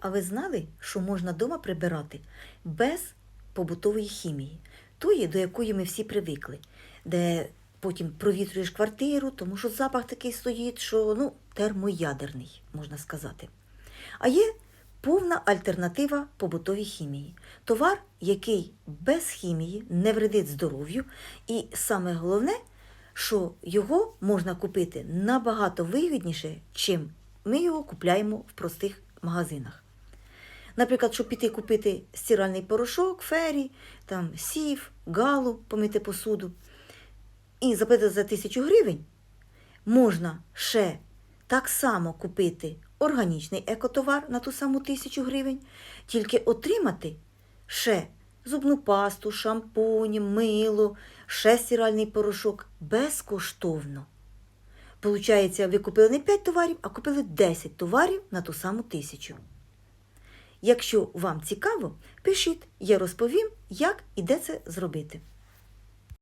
А ви знали, що можна вдома прибирати без побутової хімії, тої, до якої ми всі привикли, де потім провітрюєш квартиру, тому що запах такий стоїть, що ну, термоядерний, можна сказати. А є повна альтернатива побутовій хімії. Товар, який без хімії не вредить здоров'ю, і саме головне, що його можна купити набагато вигідніше, чим ми його купляємо в простих магазинах. Наприклад, щоб піти купити стиральний порошок, фері, там, сів, галу, помити посуду і заплатити за тисячу гривень, можна ще так само купити органічний екотовар на ту саму тисячу гривень, тільки отримати ще зубну пасту, шампунь, мило, ще стиральний порошок безкоштовно. Получається, ви купили не 5 товарів, а купили 10 товарів на ту саму тисячу. Якщо вам цікаво, пишіть, я розповім, як і де це зробити.